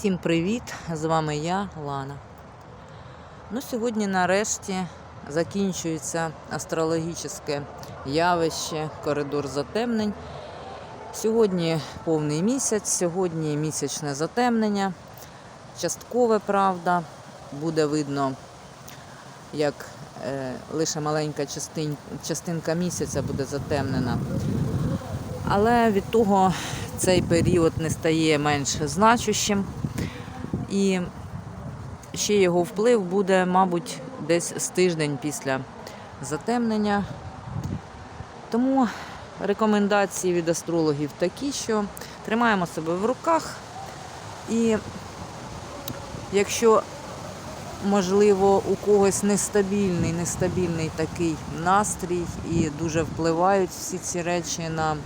Всім привіт! З вами я, Лана. Ну, сьогодні нарешті закінчується астрологічне явище, коридор затемнень. Сьогодні повний місяць, сьогодні місячне затемнення. Часткове, правда, буде видно, як е, лише маленька частин, частинка місяця буде затемнена. Але від того цей період не стає менш значущим. І ще його вплив буде, мабуть, десь з тиждень після затемнення. Тому рекомендації від астрологів такі, що тримаємо себе в руках. І якщо, можливо, у когось нестабільний, нестабільний такий настрій і дуже впливають всі ці речі на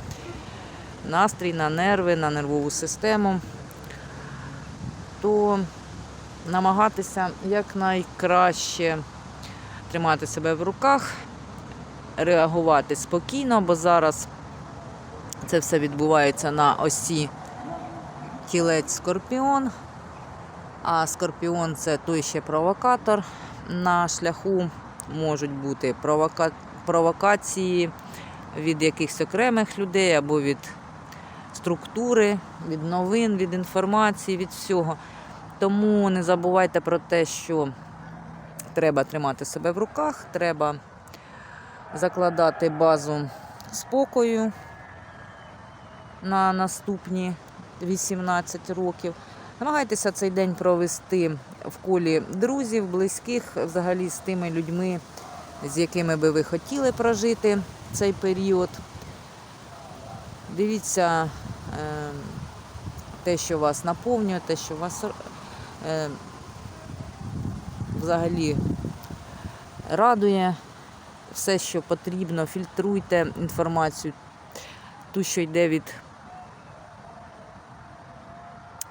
настрій, на нерви, на нервову систему, то намагатися якнайкраще тримати себе в руках, реагувати спокійно, бо зараз це все відбувається на осі тілець скорпіон. А скорпіон це той ще провокатор. На шляху можуть бути провока... провокації від якихось окремих людей або від структури, від новин, від інформації, від всього. Тому не забувайте про те, що треба тримати себе в руках, треба закладати базу спокою на наступні 18 років. Намагайтеся цей день провести в колі друзів, близьких, взагалі з тими людьми, з якими би ви хотіли прожити цей період. Дивіться е, те, що вас наповнює, те, що вас е, взагалі радує, все, що потрібно, фільтруйте інформацію, ту, що йде від,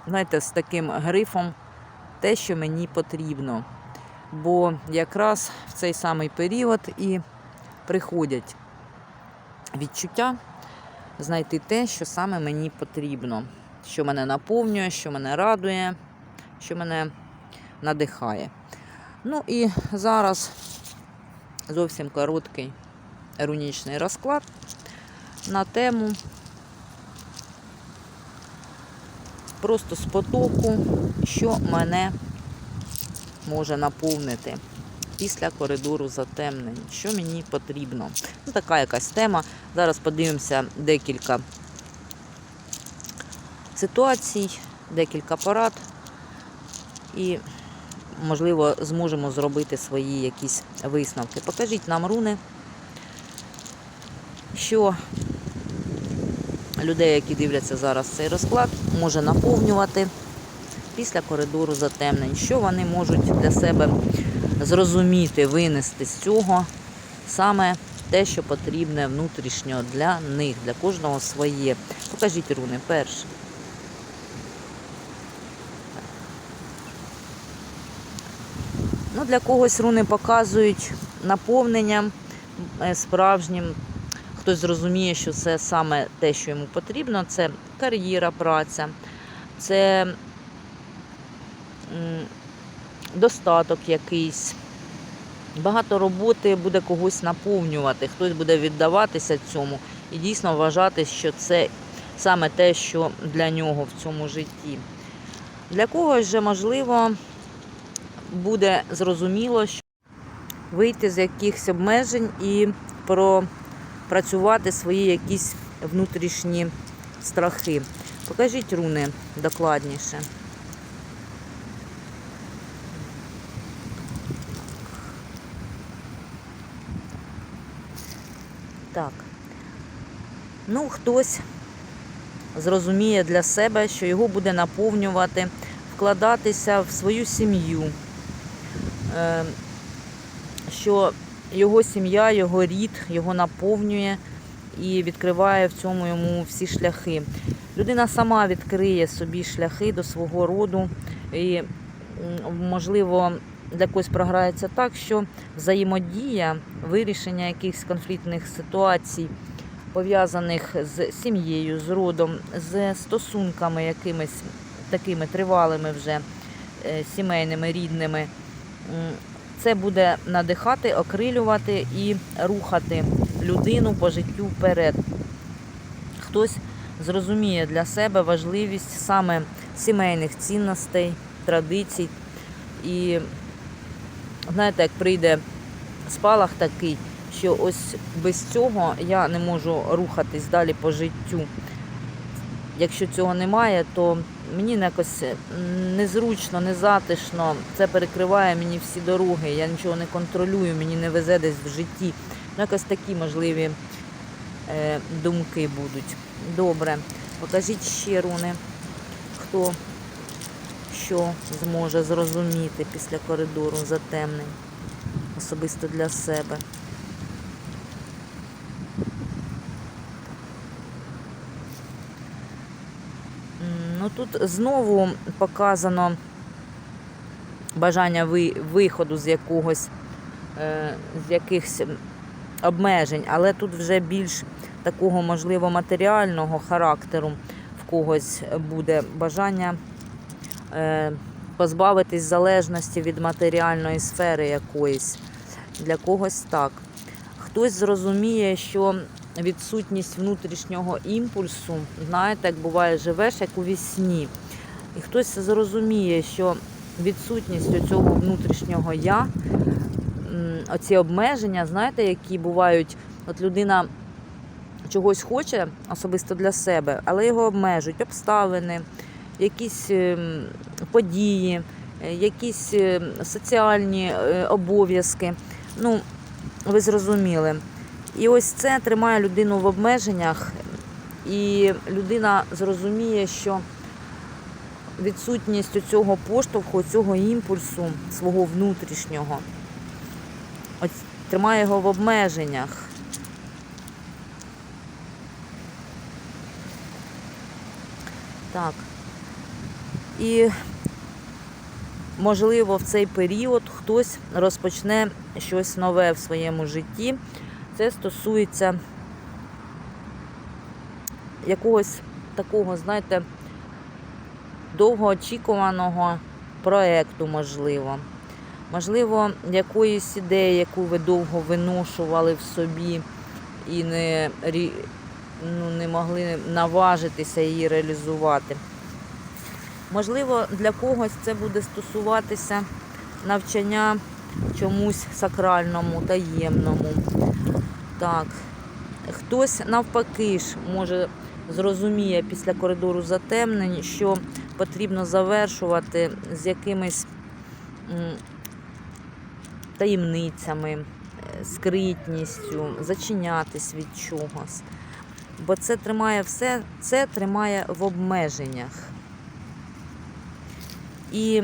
знаєте, з таким грифом, те, що мені потрібно. Бо якраз в цей самий період і приходять відчуття знайти те, що саме мені потрібно, що мене наповнює, що мене радує, що мене надихає. Ну і зараз зовсім короткий рунічний розклад на тему просто з потоку, що мене може наповнити після коридору затемнень, що мені потрібно. Ну, така якась тема. Зараз подивимося декілька ситуацій, декілька порад і, можливо, зможемо зробити свої якісь висновки. Покажіть нам руни, що людей, які дивляться зараз цей розклад, може наповнювати після коридору затемнень, що вони можуть для себе зрозуміти, винести з цього саме те, що потрібне внутрішньо для них, для кожного своє. Покажіть руни перше. Ну, Для когось руни показують наповненням е, справжнім. Хтось зрозуміє, що це саме те, що йому потрібно. Це кар'єра, праця, це достаток якийсь. Багато роботи буде когось наповнювати, хтось буде віддаватися цьому і дійсно вважати, що це саме те, що для нього в цьому житті. Для когось же, можливо, буде зрозуміло, що вийти з якихось обмежень і пропрацювати свої якісь внутрішні страхи. Покажіть руни докладніше. Так. Ну, хтось зрозуміє для себе, що його буде наповнювати, вкладатися в свою сім'ю, що його сім'я, його рід його наповнює і відкриває в цьому йому всі шляхи. Людина сама відкриє собі шляхи до свого роду і, можливо, для когось програється так, що взаємодія, вирішення якихось конфліктних ситуацій, пов'язаних з сім'єю, з родом, з стосунками якимись такими тривалими вже е, сімейними, рідними, це буде надихати, окрилювати і рухати людину по життю вперед. Хтось зрозуміє для себе важливість саме сімейних цінностей, традицій. І знаєте, як прийде спалах такий, що ось без цього я не можу рухатись далі по життю. Якщо цього немає, то мені якось незручно, незатишно. Це перекриває мені всі дороги. Я нічого не контролюю, мені не везе десь в житті. Ну, якось такі можливі е, думки будуть. Добре, покажіть ще руни, хто що зможе зрозуміти після коридору затемнень, особисто для себе. Тут знову показано бажання виходу з якогось е, з якихось обмежень, але тут вже більш такого, можливо, матеріального характеру в когось буде бажання е, позбавитись залежності від матеріальної сфери якоїсь. Для когось так. Хтось зрозуміє, що відсутність внутрішнього імпульсу, знаєте, як буває, живеш як у вісні. І хтось зрозуміє, що відсутність цього внутрішнього я, оці обмеження, знаєте, які бувають, от людина чогось хоче особисто для себе, але його обмежують обставини, якісь ем, події, е, якісь е, соціальні е, обов'язки. Ну, ви зрозуміли. І ось це тримає людину в обмеженнях, і людина зрозуміє, що відсутність цього поштовху, цього імпульсу свого внутрішнього ось тримає його в обмеженнях. Так. І можливо, в цей період хтось розпочне щось нове в своєму житті. Це стосується якогось такого, знаєте, довгоочікуваного проекту, можливо. Можливо, якоїсь ідеї, яку ви довго виношували в собі і не, ну, не могли наважитися її реалізувати. Можливо, для когось це буде стосуватися навчання чомусь сакральному, таємному. Так. Хтось навпаки ж може зрозуміє після коридору затемнень, що потрібно завершувати з якимись таємницями, е, скритністю, зачинятись від чогось. Бо це тримає все, це тримає в обмеженнях. І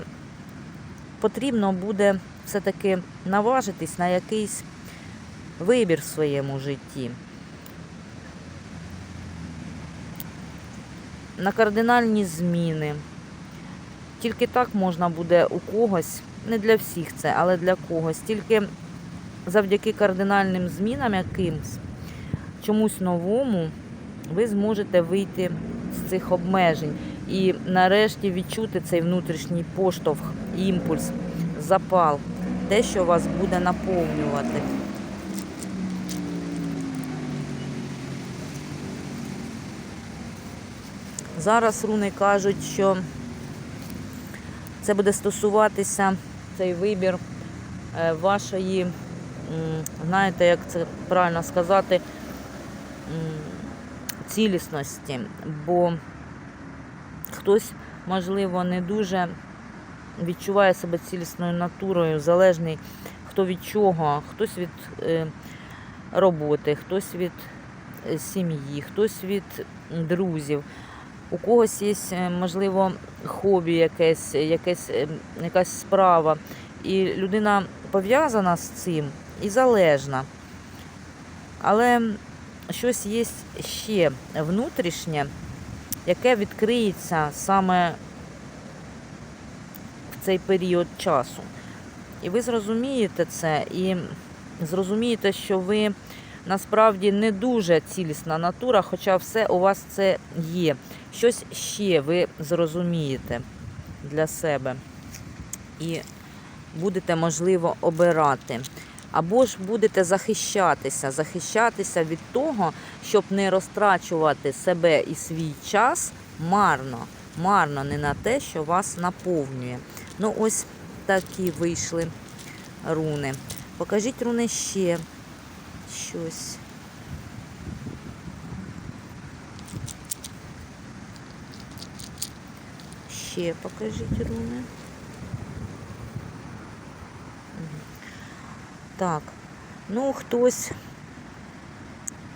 потрібно буде все-таки наважитись на якийсь вибір в своєму житті. На кардинальні зміни. Тільки так можна буде у когось, не для всіх це, але для когось. Тільки завдяки кардинальним змінам якимсь, чомусь новому, ви зможете вийти з цих обмежень і нарешті відчути цей внутрішній поштовх, імпульс, запал, те, що вас буде наповнювати. Зараз руни кажуть, що це буде стосуватися цей вибір е, вашої, знаєте, як це правильно сказати, цілісності. Бо хтось, можливо, не дуже відчуває себе цілісною натурою, залежний хто від чого, хтось від е, роботи, хтось від е, сім'ї, хтось від друзів. У когось є, е, можливо, хобі якесь, якесь, е, якась справа. І людина пов'язана з цим і залежна. Але щось є ще внутрішнє, яке відкриється саме в цей період часу. І ви зрозумієте це, і зрозумієте, що ви насправді не дуже цілісна натура, хоча все у вас це є. Щось ще ви зрозумієте для себе. І будете, можливо, обирати. Або ж будете захищатися, захищатися від того, щоб не розтрачувати себе і свій час марно, марно не на те, що вас наповнює. Ну, ось такі вийшли руни. Покажіть руни ще щось. Ще покажіть руни. Так, ну хтось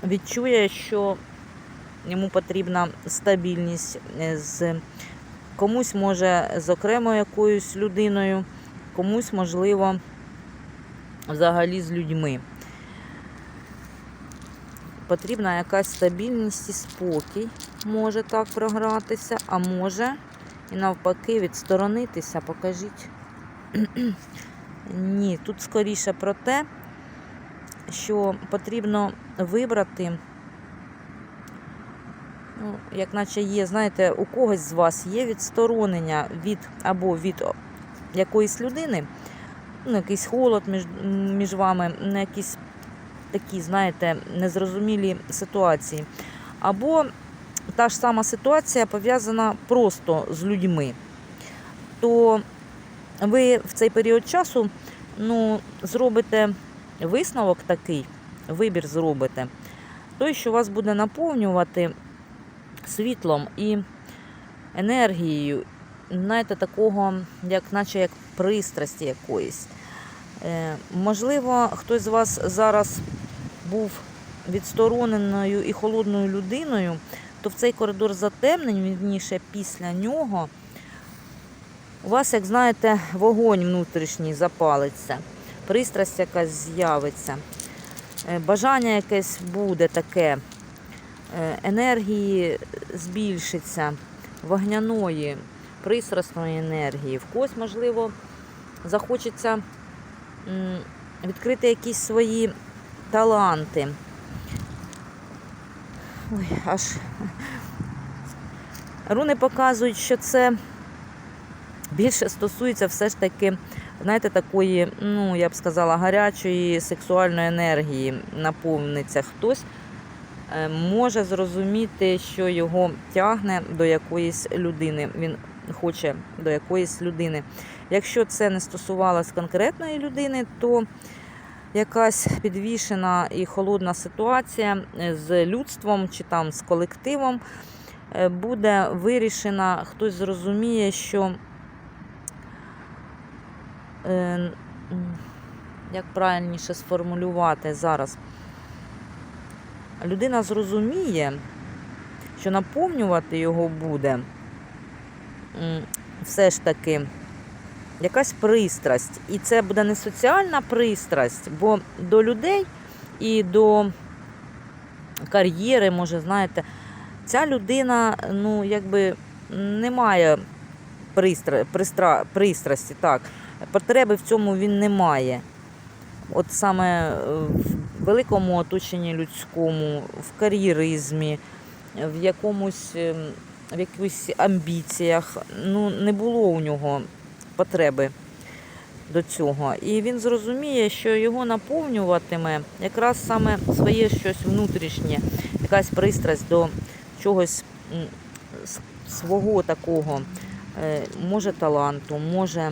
відчує, що йому потрібна стабільність е, з комусь може з окремою якоюсь людиною, комусь, можливо, взагалі з людьми. Потрібна якась стабільність і спокій, може так програтися, а може і навпаки відсторонитися. Покажіть. Ні, тут скоріше про те, що потрібно вибрати, ну, як наче є, знаєте, у когось з вас є відсторонення від або від якоїсь людини, ну, якийсь холод між, між вами, якісь такі, знаєте, незрозумілі ситуації. Або та ж сама ситуація пов'язана просто з людьми. То ви в цей період часу ну, зробите висновок такий, вибір зробите, той, що вас буде наповнювати світлом і енергією, знаєте, такого, як, наче як пристрасті якоїсь. Е, можливо, хтось з вас зараз був відстороненою і холодною людиною, то в цей коридор затемнень, вірніше, після нього, у вас, як знаєте, вогонь внутрішній запалиться, пристрасть якась з'явиться, е, бажання якесь буде таке, е, енергії збільшиться, вогняної, пристрасної енергії. В когось, можливо, захочеться відкрити якісь свої таланти. Ой, аж руни показують, що це більше стосується все ж таки, знаєте, такої, ну, я б сказала, гарячої сексуальної енергії наповниться хтось. е, Може зрозуміти, що його тягне до якоїсь людини. Він хоче до якоїсь людини. Якщо це не стосувалось конкретної людини, то якась підвішена і холодна ситуація е, з людством чи там з колективом е, буде вирішена, хтось зрозуміє, що е, як правильніше сформулювати зараз, людина зрозуміє, що наповнювати його буде все ж таки якась пристрасть. І це буде не соціальна пристрасть, бо до людей і до кар'єри, може, знаєте, ця людина, ну, якби не має пристра... Пристра... пристрасті, так. Потреби в цьому він не має. От саме е, в великому оточенні людському, в кар'єризмі, в якомусь ем, в якихось амбіціях. Ну, не було у нього потреби до цього. І він зрозуміє, що його наповнюватиме якраз саме своє щось внутрішнє, якась пристрасть до чогось свого такого, е, може таланту, може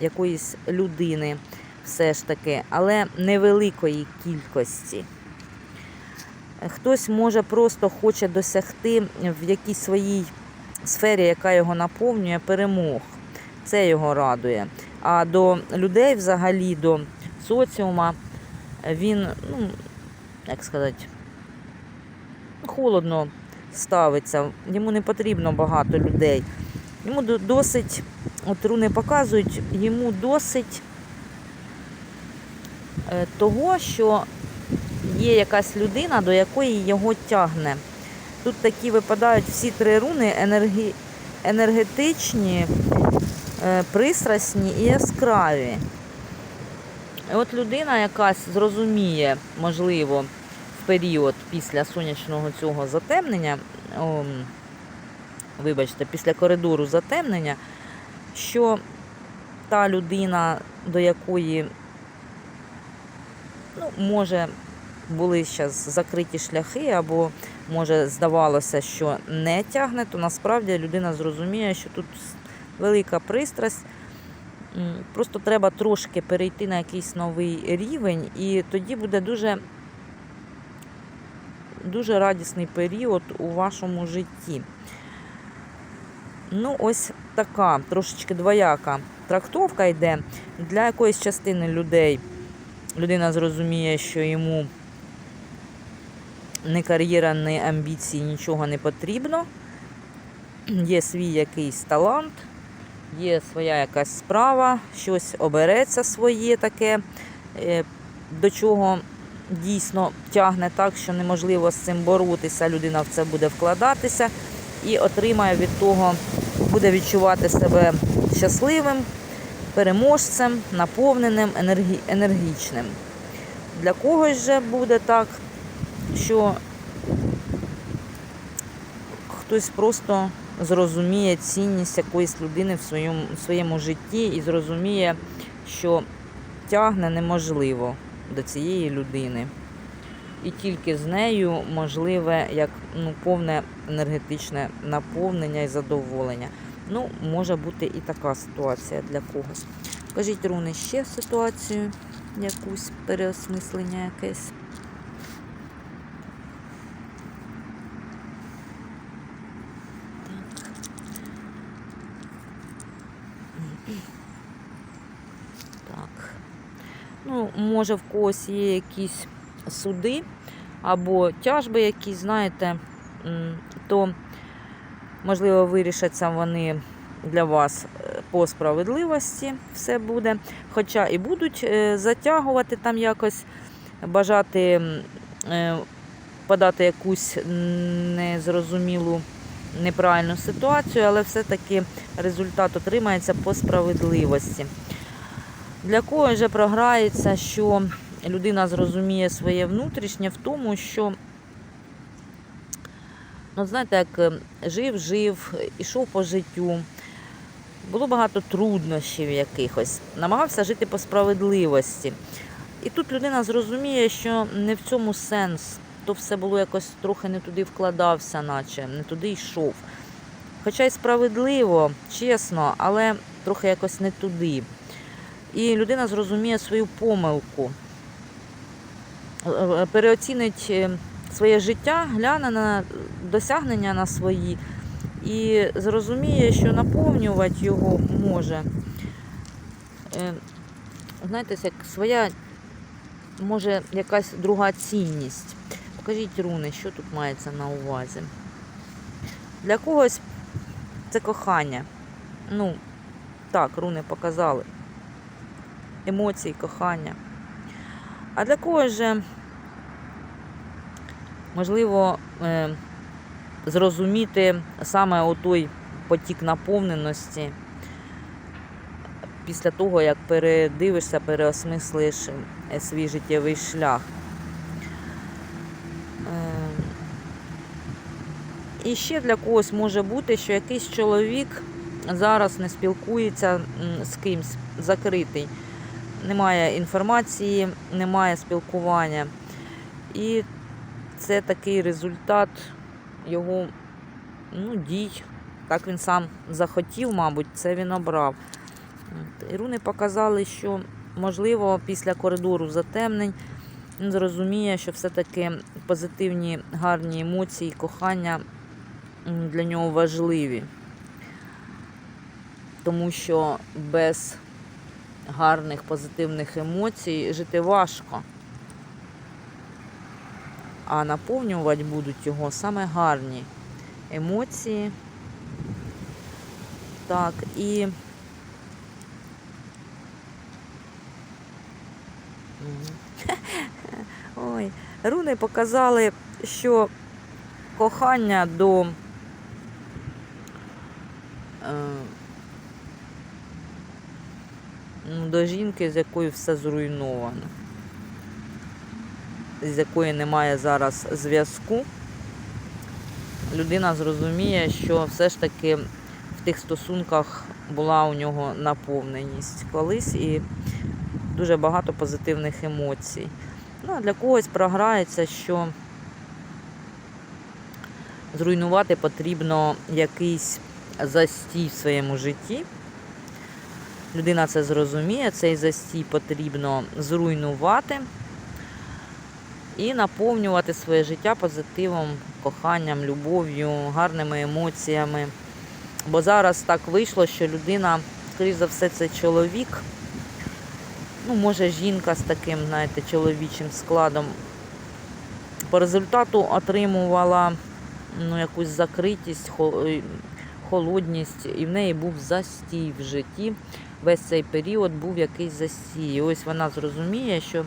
якоїсь людини, все ж таки, але невеликої кількості. Хтось може просто хоче досягти в якійсь своїй сфері, яка його наповнює, перемог. Це його радує. А до людей, взагалі, до соціума, він, ну, як сказати, холодно ставиться. Йому не потрібно багато людей. Йому досить, от руни показують, йому досить е, того, що є якась людина, до якої його тягне. Тут такі випадають всі три руни енергі... енергетичні, пристрасні і яскраві. От людина якась зрозуміє, можливо, в період після сонячного цього затемнення, о, вибачте, після коридору затемнення, що та людина, до якої ну, може були зараз закриті шляхи, або може здавалося, що не тягне, то насправді людина зрозуміє, що тут велика пристрасть. Просто треба трошки перейти на якийсь новий рівень, і тоді буде дуже, дуже радісний період у вашому житті. Ну, ось така трошечки двояка трактовка йде. Для якоїсь частини людей людина зрозуміє, що йому ні кар'єра, ні амбіції, нічого не потрібно. Є свій якийсь талант, є своя якась справа, щось обереться своє таке, е, до чого дійсно тягне так, що неможливо з цим боротися. Людина в це буде вкладатися і отримає від того, буде відчувати себе щасливим, переможцем, наповненим, енергі- енергічним. Для когось же буде так, що хтось просто зрозуміє цінність якоїсь людини в своєму, в своєму житті і зрозуміє, що тягне неможливо до цієї людини. І тільки з нею можливе як ну, повне енергетичне наповнення і задоволення. Ну, може бути і така ситуація для когось. Кажіть, Руни, ще ситуацію, якусь переосмислення якесь. Так. Ну, може, в когось є якісь суди або тяжби якісь, знаєте, то, можливо, вирішаться вони для вас е, по справедливості, все буде. Хоча і будуть е, затягувати там якось, бажати е, подати якусь незрозумілу неправильну ситуацію, але все-таки результат отримається по справедливості. Для кого же програється, що людина зрозуміє своє внутрішнє в тому, що, ну, знаєте, як жив, жив, ішов по життю, було багато труднощів якихось, намагався жити по справедливості. І тут людина зрозуміє, що не в цьому сенс, то все було якось трохи не туди вкладався, наче не туди йшов. Хоча й справедливо, чесно, але трохи якось не туди. І людина зрозуміє свою помилку, Е, е, переоцінить е, своє життя, гляне на досягнення на свої і зрозуміє, що наповнювати його може. Знаєте, як своя, може, якась друга цінність. Покажіть руни, що тут мається на увазі. Для когось це кохання. Ну, так, руни показали емоцій, кохання. А для когось же, можливо, е, зрозуміти саме отой потік наповненості після того, як передивишся, переосмислиш е, свій життєвий шлях. І ще для когось може бути, що якийсь чоловік зараз не спілкується з кимсь закритий немає інформації, немає спілкування. І це такий результат його ну, дій. Так він сам захотів, мабуть, це він обрав. І руни показали, що, можливо, після коридору затемнень він зрозуміє, що все-таки позитивні гарні емоції, кохання для нього важливі. Тому що без гарних позитивних емоцій жити важко. А наповнювати будуть його саме гарні емоції. Так, і Ой, руни показали, що кохання до до жінки, з якою все зруйновано, з якої немає зараз зв'язку. Людина зрозуміє, що все ж таки в тих стосунках була у нього наповненість колись і дуже багато позитивних емоцій. Ну, а для когось програється, що зруйнувати потрібно якийсь застій в своєму житті. Людина це зрозуміє, цей застій потрібно зруйнувати і наповнювати своє життя позитивом, коханням, любов'ю, гарними емоціями. Бо зараз так вийшло, що людина, скоріш за все, це чоловік. Ну, може, жінка з таким, знаєте, чоловічим складом. По результату отримувала ну, якусь закритість, холодність, і в неї був застій в житті. Весь цей період був якийсь застій. І ось вона зрозуміє, що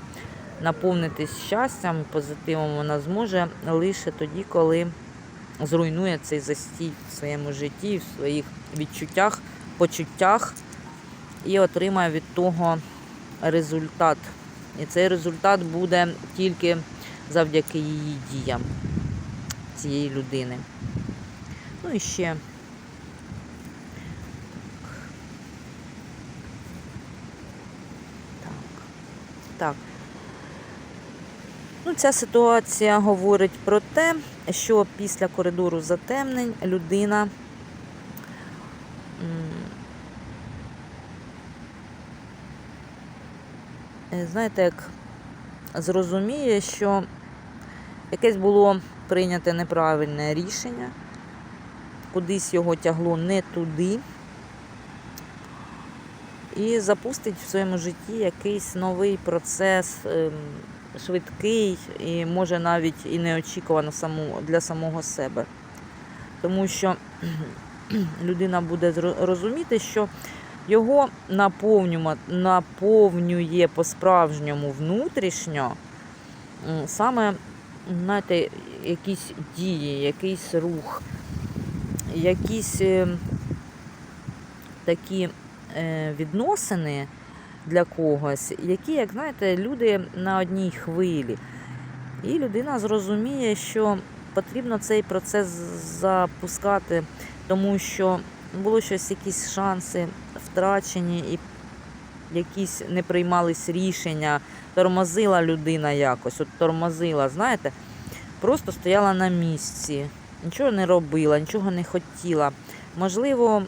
наповнитись щастям, позитивом вона зможе лише тоді, коли зруйнує цей застій в своєму житті, в своїх відчуттях, почуттях і отримає від того результат. І цей результат буде тільки завдяки її діям цієї людини. Ну і ще. Так. Ну, ця ситуація говорить про те, що після коридору затемнень людина е, знаєте, як зрозуміє, що якесь було прийняте неправильне рішення, кудись його тягло не туди, і запустить в своєму житті якийсь новий процес, ем, швидкий і може навіть і неочікувано для самого себе. Тому що людина буде розуміти, що його наповнює по-справжньому внутрішньо саме, знаєте, якісь дії, якийсь рух, якісь е, такі відносини для когось, які, як знаєте, люди на одній хвилі. І людина зрозуміє, що потрібно цей процес запускати, тому що було щось, якісь шанси втрачені, і якісь не приймались рішення, тормозила людина якось, от тормозила, знаєте, просто стояла на місці, нічого не робила, нічого не хотіла. Можливо,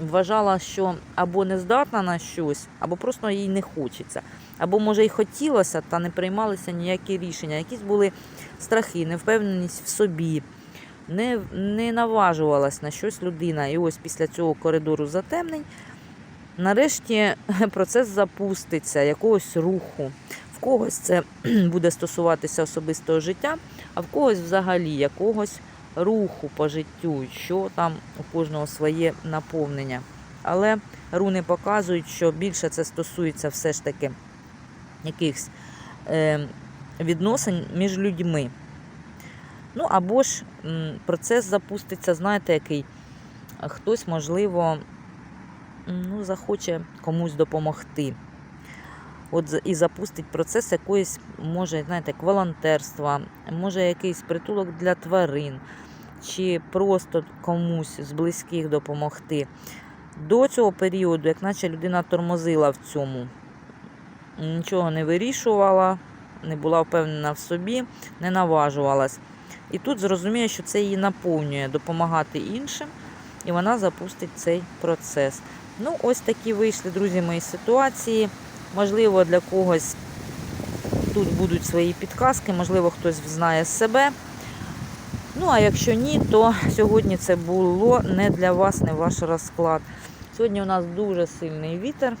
вважала, що або не здатна на щось, або просто їй не хочеться. Або, може, і хотілося, та не приймалися ніякі рішення. Якісь були страхи, невпевненість в собі, не, не наважувалась на щось людина. І ось після цього коридору затемнень, нарешті процес запуститься, якогось руху. В когось це буде стосуватися особистого життя, а в когось взагалі якогось руху по життю, що там у кожного своє наповнення. Але руни показують, що більше це стосується все ж таки якихось е, відносин між людьми. Ну або ж процес запуститься, знаєте, який хтось, можливо, ну, захоче комусь допомогти. От і запустить процес якоїсь, може, знаєте, волонтерства, може якийсь притулок для тварин, чи просто комусь з близьких допомогти. До цього періоду, як наче людина тормозила в цьому, нічого не вирішувала, не була впевнена в собі, не наважувалась. І тут зрозуміє, що це її наповнює допомагати іншим, і вона запустить цей процес. Ну, ось такі вийшли, друзі, мої ситуації. Можливо, для когось тут будуть свої підказки, можливо, хтось знає себе. Ну, а якщо ні, то сьогодні це було не для вас, не ваш розклад. Сьогодні у нас дуже сильний вітер.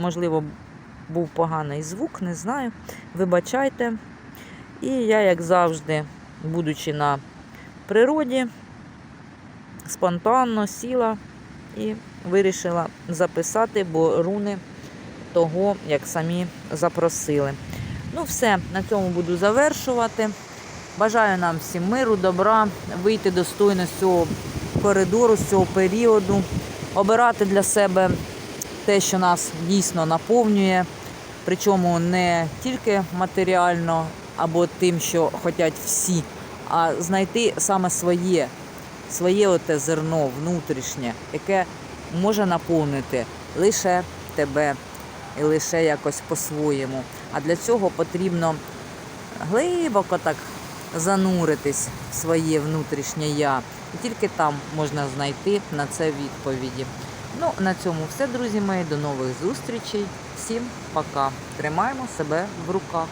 Можливо, був поганий звук, не знаю. Вибачайте. І я, як завжди, будучи на природі, спонтанно сіла і вирішила записати, бо руни того, як самі запросили. Ну, все, на цьому буду завершувати. Бажаю нам всім миру, добра, вийти достойно з цього коридору, з цього періоду, обирати для себе те, що нас дійсно наповнює, причому не тільки матеріально або тим, що хочуть всі, а знайти саме своє, своє оте зерно внутрішнє, яке може наповнити лише тебе і лише якось по-своєму. А для цього потрібно глибоко так зануритись в своє внутрішнє я. І тільки там можна знайти на це відповіді. Ну, на цьому все, друзі мої. До нових зустрічей. Всім пока. Тримаємо себе в руках.